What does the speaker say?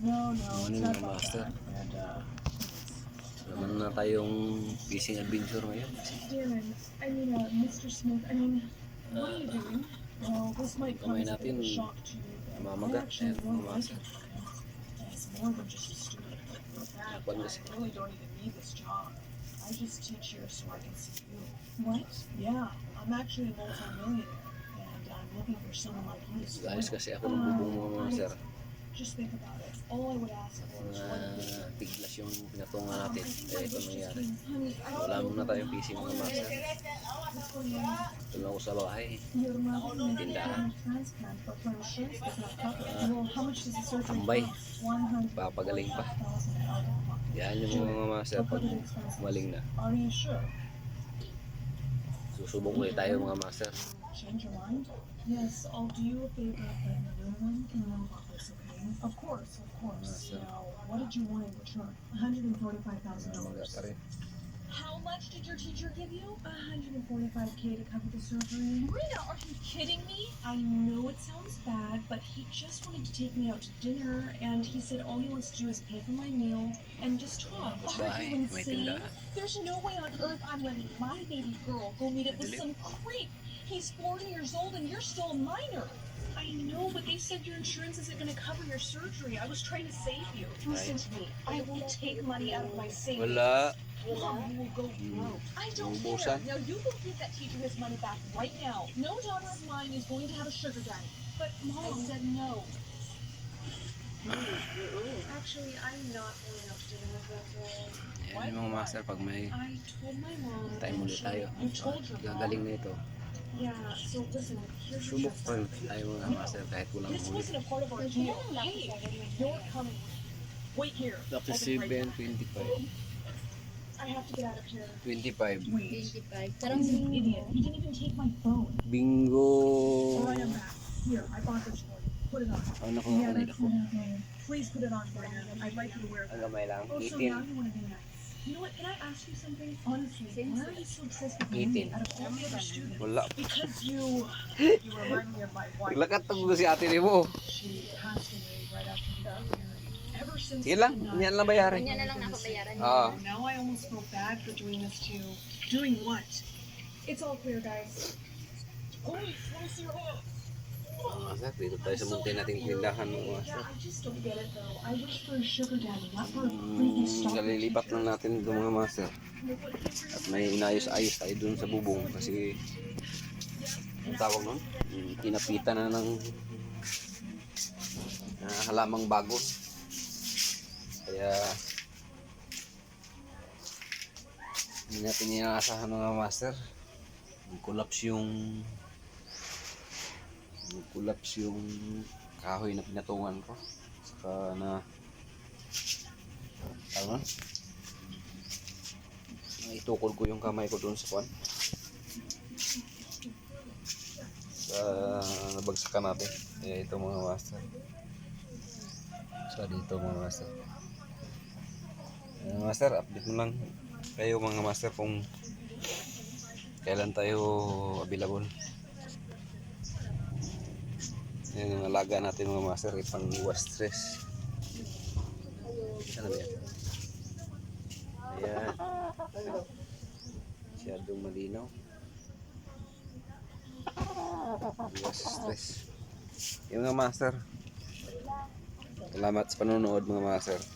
No, no, Ano it's not mga about master? that. And, uh, Naman na tayong fishing adventure ngayon. Darren, I mean, uh, Mr. Smith, I mean, what are you doing? well, this might come Kamay as a bit of a natin, shock to you. but I mamagat. actually Ayan, really mga like it. It's more than just a student. In fact, kasi. I really don't even need this job. I just teach here so I can see you. What? Yeah, I'm actually a multi-millionaire, and I'm looking for someone like you to Guys, spoil. kasi ako ng bubong mga master. Just think about it. All I would ask for is one Mga thing. tiglas yung pinatungan natin. Kaya ito nangyari. Wala muna tayong fishing mga? Ito lang ako sa bahay. Your mother needs Tindahan. a transplant, but her insurance does not cover it. Well, how much does the surgery Tambay. cost? One hundred Papagaling pa. Yan yung mga But pag maling na. Are you sure? Susubok ulit tayo mga master. Change your mind? Yes, I'll do you a favor and no one can know about this, okay? Of course, of course. Now, what did you want in return? $145,000. How much did your teacher give you? A hundred and forty-five k to cover the surgery. Rita, are you kidding me? I know it sounds bad, but he just wanted to take me out to dinner, and he said all he wants to do is pay for my meal and just talk. Are Bahay, you may insane? tindahan. There's no way on earth I'm letting my baby girl go meet up with some creep. He's 40 years old and you're still a minor. I know, but they said your insurance isn't going to cover your surgery. I was trying to save you. Listen to me. I won't take money out of my savings. Wala. Mom, will go broke. I don't care. Now you go give that teacher his money back right now. No daughter of mine is going to have a sugar daddy. But mom said no. Actually, I'm not going out to dinner with that eh, girl. Yan yung mga master pag may I told my mom. time and ulit tayo. You told your mom. Gagaling na ito. Yeah. So listen, here's your Subok pa rin tayo mga master kahit walang This huli. wasn't a part of our deal. Hey, you're coming. Wait here. Up to I'll be right back. 25. 25. Wait. 25. Parang idiot. He didn't even take my phone. Bingo! Back. Here, I bought this for you. Put it on. Ano nakuha ko na ako? Please put it on for you. I'd like you to wear it. Ang gamay lang. Oh, so now 18. you want to be nice. You know what? Can I ask you something? Honestly, why are you so obsessed with me 18. out of all the other students? Wala. Because you, you remind me of my wife. Lakat tag si ate ni mo. She passed away right after we Sige lang. then, Yan lang bayaran. Kanya na lang napabayaran. Oo. Now I almost feel bad for doing this to you. Doing what? It's all clear, guys. Oh, let me see your hand. Mga master, dito tayo sa munti nating tindahan mga master. Yeah, I just don't get it though. I wish for a sugar daddy, not for a creepy Mm, stalker. kalilipat lang natin ito mga master. At may inayos-ayos tayo dun sa bubong kasi ang tawag nun? Kinapitan na ng uh, halamang bago. Kaya hindi natin inaasahan mga master. Collapse yung collapse yung kahoy na pinatungan ko. Saka na ano? Itukol ko yung kamay ko doon sa kwan. Sa nabagsakan natin. Kaya ito mga master. Sa dito mga master. Mga master, update mo lang kayo mga master kung kailan tayo available. Yan yung alaga natin mga master, ipang iwas stress. Ano ba yan? Ayan. Masyadong malinaw. Iwas stress. Yung mga master. Salamat sa panonood mga master.